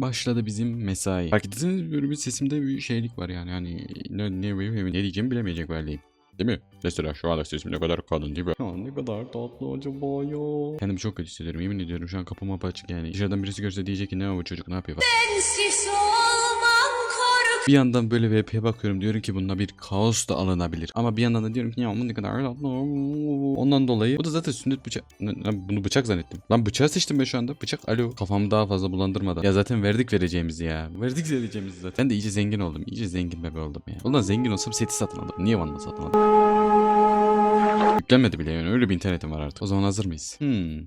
başladı bizim mesai. Fark ettiyseniz böyle bir sesimde bir şeylik var yani. Hani ne, ne, ne, ne diyeceğimi bilemeyecek haldeyim. Değil mi? Mesela şu anda sesim ne kadar kalın değil mi? Ya ne kadar tatlı acaba ya. Kendimi çok kötü hissediyorum. Yemin ediyorum şu an kapım kapı açık yani. Dışarıdan birisi görse diyecek ki ne o çocuk ne yapıyor. Sensiz korku Bir yandan böyle VP'ye bakıyorum diyorum ki bununla bir kaos da alınabilir. Ama bir yandan da diyorum ki ya aman ne kadar. Ondan dolayı bu da zaten sünnet bıçak. Bunu bıçak zannettim. Lan bıçağı seçtim ben şu anda. Bıçak alo. Kafamı daha fazla bulandırmadan. Ya zaten verdik vereceğimizi ya. Verdik vereceğimizi zaten. Ben de iyice zengin oldum. İyice zengin bebe oldum ya. Ulan zengin olsam seti satın alırım. Niye Van'da satın aldım? Yüklenmedi bile yani. Öyle bir internetim var artık. O zaman hazır mıyız? Hmm.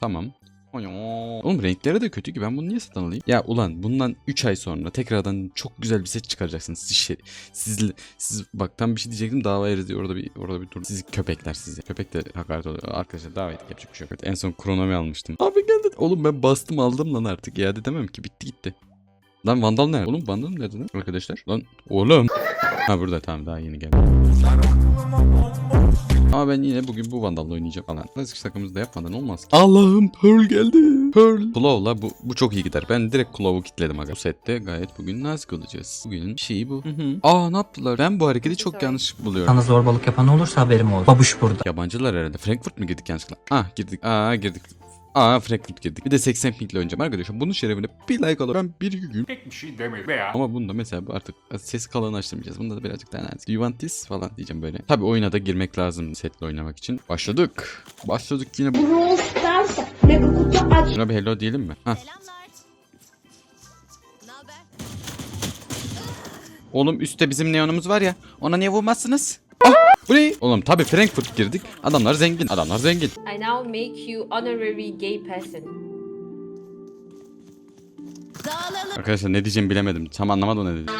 Tamam. Oğlum renkleri de kötü ki ben bunu niye satın alayım? Ya ulan bundan 3 ay sonra tekrardan çok güzel bir set çıkaracaksınız. Siz, şey, siz, siz bak tam bir şey diyecektim dava yeriz orada bir orada bir dur. Sizi köpekler sizi. Köpek de hakaret oluyor. Arkadaşlar dava ettik yapacak bir şey yok. En son kronomi almıştım. Abi geldi. Oğlum ben bastım aldım lan artık. İade demem ki bitti gitti. Lan Vandal nerede? Oğlum Vandal nerede lan? Arkadaşlar. Lan oğlum. Ha burada tamam daha yeni geldi. Ama ben yine bugün bu Vandal'la oynayacağım falan. Klasik takımımızda yapmadan olmaz. Allah'ım Pearl geldi. Pearl. Claw'la bu, bu çok iyi gider. Ben direkt Claw'u kitledim aga. Bu sette gayet bugün nazik olacağız. Bugünün şeyi bu. Hı hı. Aa ne yaptılar? Ben bu hareketi çok yanlış buluyorum. Sana zorbalık yapan olursa haberim olur. Babuş burada. Yabancılar herhalde. Frankfurt mu girdik yanlışlıkla? Ah girdik. Aa girdik. Aa Frankfurt girdik. Bir de 80 pingle oynayacağım arkadaşlar. Bunun şerefine bir like alır. Ben bir gün. Pek bir şey demeyin veya Ama bunda mesela bu artık ses kalanı açtırmayacağız. Bunda da birazcık daha nazik. Do you want this falan diyeceğim böyle. Tabi oyuna da girmek lazım setle oynamak için. Başladık. Başladık yine. bu- Brawl Stars mega kutu aç. Şuna bir hello diyelim mi? Naber? Oğlum üstte bizim neonumuz var ya. Ona niye vurmazsınız? Bu ne? Oğlum tabi Frankfurt girdik. Adamlar zengin. Adamlar zengin. I now make you honorary gay person. Arkadaşlar ne diyeceğimi bilemedim. Tam anlamadım ne dedim.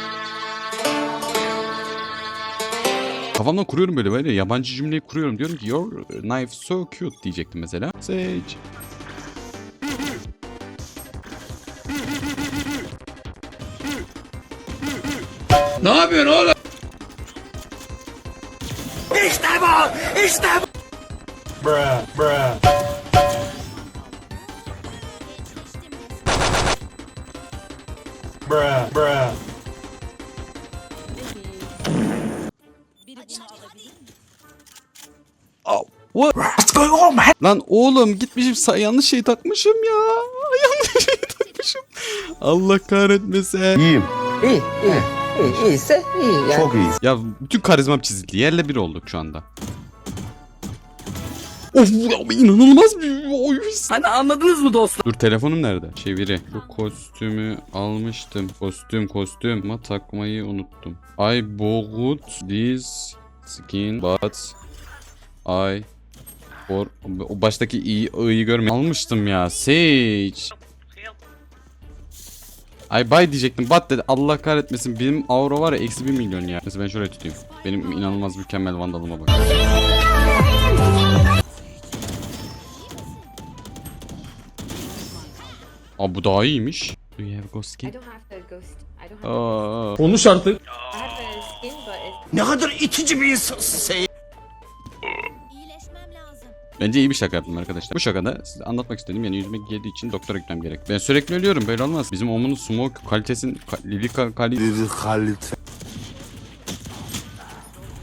Kafamdan kuruyorum böyle böyle yabancı cümleyi kuruyorum. Diyorum ki your knife so cute diyecektim mesela. Sage. Ne yapıyorsun oğlum? Bruh, bruh. Bruh, bruh. Lan oğlum gitmişim sa- yanlış şey takmışım ya. Yanlış şey takmışım. Allah kahretmesin. İyiyim. İyi, iyi. İyi, iyiyse iyi yani. Çok iyi. Ya bütün karizmam çizildi. Yerle bir olduk şu anda. Of ya inanılmaz bir oyun. Hani anladınız mı dostlar? Dur telefonum nerede? Çeviri. Bu kostümü almıştım. Kostüm kostüm. Ama takmayı unuttum. I bought this skin but I for o baştaki i i'yi görme. Almıştım ya. Sage. Ay buy diyecektim. Bat dedi. Allah kahretmesin. Benim aura var ya eksi 1 milyon ya. Neyse ben şuraya tutayım. Benim inanılmaz mükemmel vandalıma bak. Aa bu daha iyiymiş. Do you have ghost skin? Aa, Konuş artık. Ne kadar itici bir insansın sen. Bence iyi bir şaka yaptım arkadaşlar. Bu şakada size anlatmak istediğim yani yüzüme geldiği için doktora gitmem gerek. Ben sürekli ölüyorum böyle olmaz. Bizim omunun smoke kalitesinin ka- Lili ka- kali... Dedi Halit.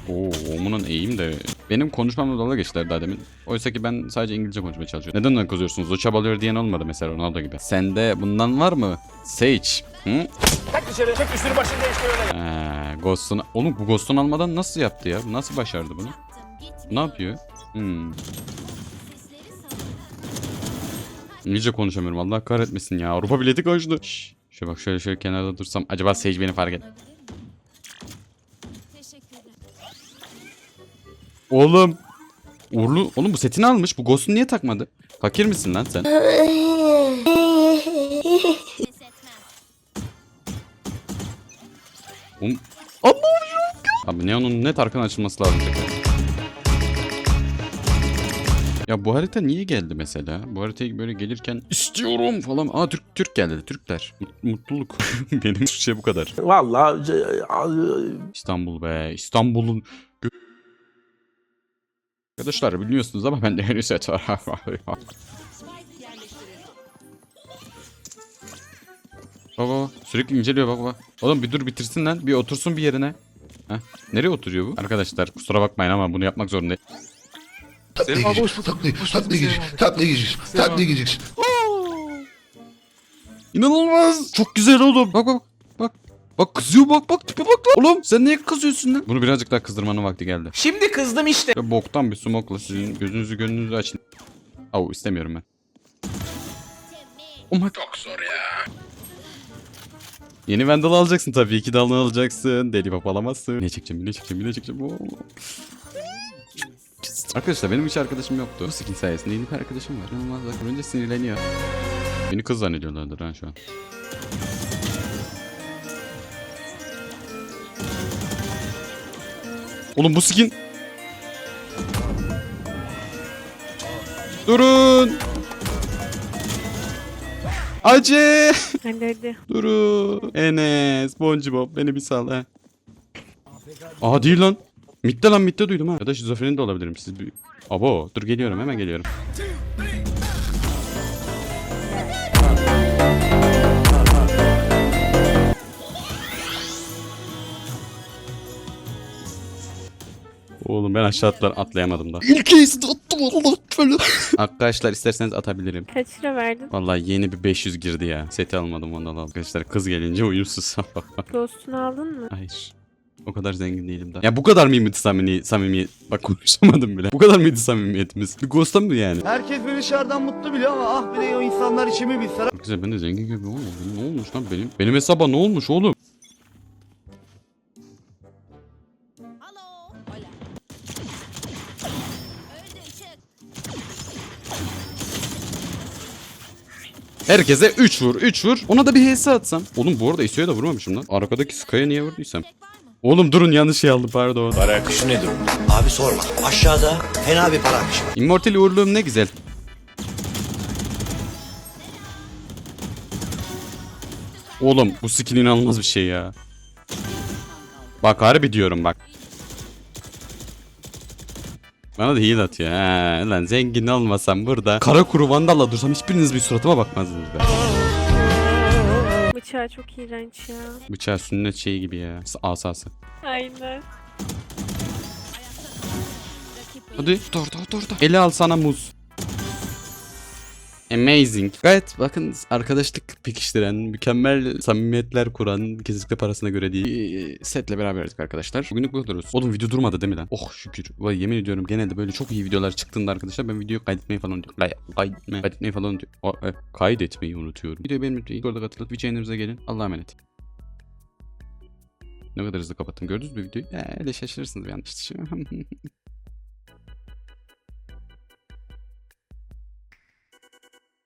Oo omunun eğim de... Benim konuşmamla dalga geçtiler daha demin. Oysa ki ben sadece İngilizce konuşmaya çalışıyorum. Neden öyle kızıyorsunuz? O çabalıyor diyen olmadı mesela Ronaldo gibi. Sende bundan var mı? Sage. Hı? Tek dışarı, çek üstünü başını değiştir öyle. Ee, Ghost'unu... Oğlum bu Ghost'unu almadan nasıl yaptı ya? Nasıl başardı bunu? Ne yapıyor? Hmm. İngilizce konuşamıyorum. Allah kahretmesin ya. Avrupa bileti kaçtı. Şş, Şöyle bak şöyle şöyle kenarda dursam. Acaba Sage beni fark et. Oğlum. Uğurlu. Oğlum bu setini almış. Bu Ghost'unu niye takmadı? Fakir misin lan sen? Oğlum. Abi Neon'un net arkan açılması lazım. Ya bu harita niye geldi mesela? Bu haritayı böyle gelirken istiyorum falan. Aa Türk Türk geldi. Türkler. Mut- Mutluluk. Benim Türkçe bu kadar. Vallahi İstanbul be. İstanbul'un Arkadaşlar biliyorsunuz ama bende henüz set var. Bak. Sürekli inceliyor bak. Oğlum bir dur bitirsin lan. Bir otursun bir yerine. Heh. Nereye oturuyor bu? Arkadaşlar kusura bakmayın ama bunu yapmak zorundayım. Tatlı gecik, tatlı, tatlı gecik, tatlı gecik, tatlı gecik. İnanılmaz. Çok güzel oğlum. Bak bak bak. Bak kızıyor bak bak tipe bak lan. Oğlum sen niye kızıyorsun lan? Bunu birazcık daha kızdırmanın vakti geldi. Şimdi kızdım işte. Ya boktan bir smokla sizin gözünüzü gönlünüzü açın. Au istemiyorum ben. Oh my Çok zor ya. Yeni Vandal alacaksın tabii. iki dalını alacaksın. Deli pop alamazsın. Ne çekeceğim, ne çekeceğim, ne çekeceğim. Oo. Arkadaşlar benim hiç arkadaşım yoktu. Bu skin sayesinde yeni bir arkadaşım var. İnanılmaz bak. Önce sinirleniyor. Beni kız zannediyorlardır ha şu an. Oğlum bu skin Durun. Acı. Hadi hadi. Durun. Enes, SpongeBob beni bir sal he. Aa değil lan. Mitte lan mitte duydum ha. Ya da şizofreni de olabilirim siz bir... Abo dur geliyorum hemen geliyorum. Oğlum ben aşağı atlar atlayamadım da. İlk ace'i de attım Allah böyle. Arkadaşlar isterseniz atabilirim. Kaç lira verdin? Vallahi yeni bir 500 girdi ya. Seti almadım ondan. Arkadaşlar kız gelince uyumsuz. Ghost'unu aldın mı? Hayır. O kadar zengin değilim daha. Ya bu kadar mıydı samimi, samimiyet? Bak konuşamadım bile. Bu kadar mıydı samimiyetimiz? Bir ghost'a mı yani? Herkes beni dışarıdan mutlu biliyor ama ah bir de o insanlar içimi bilse. Bak güzel ben de zengin gibi oğlum. Ne olmuş lan benim? Benim hesaba ne olmuş oğlum? Alo. Hola. Öldü çık. Herkese 3 vur 3 vur. Ona da bir HS atsam. Oğlum bu arada ISO'ya da vurmamışım lan. Arkadaki Sky'a niye vurduysam. Oğlum durun yanlış şey aldım pardon. Para akışı nedir? Abi sorma. Aşağıda fena bir para akışı. Immortal uğurluğum ne güzel. Oğlum bu skin inanılmaz bir şey ya. Bak harbi diyorum bak. Bana da heal atıyor. He, lan zengin olmasam burada. Kara kuru vandalla dursam hiçbiriniz bir suratıma bakmazdınız be. Bıçağı çok iğrenç ya. Bıçağı sünnet şeyi gibi ya. Asası. Aynen. Hadi dur dur dur dur. Eli al sana muz. Amazing. Gayet bakın arkadaşlık pekiştiren, mükemmel samimiyetler kuran, kesinlikle parasına göre değil. Ee, Setle beraberdik arkadaşlar. Bugünlük bu kadarız. Oğlum video durmadı değil mi lan? Oh şükür. Vay yemin ediyorum genelde böyle çok iyi videolar çıktığında arkadaşlar ben videoyu kaydetmeyi falan unutuyorum. Kay kaydetmeyi, kaydetmeyi falan unutuyorum. E, kaydetmeyi unutuyorum. Videoyu beğenmeyi, orada katılıp Twitch yayınlarımıza gelin. Allah'a emanet. Ne kadar hızlı kapattım. Gördünüz mü videoyu? Ya, öyle şaşırırsınız bir işte.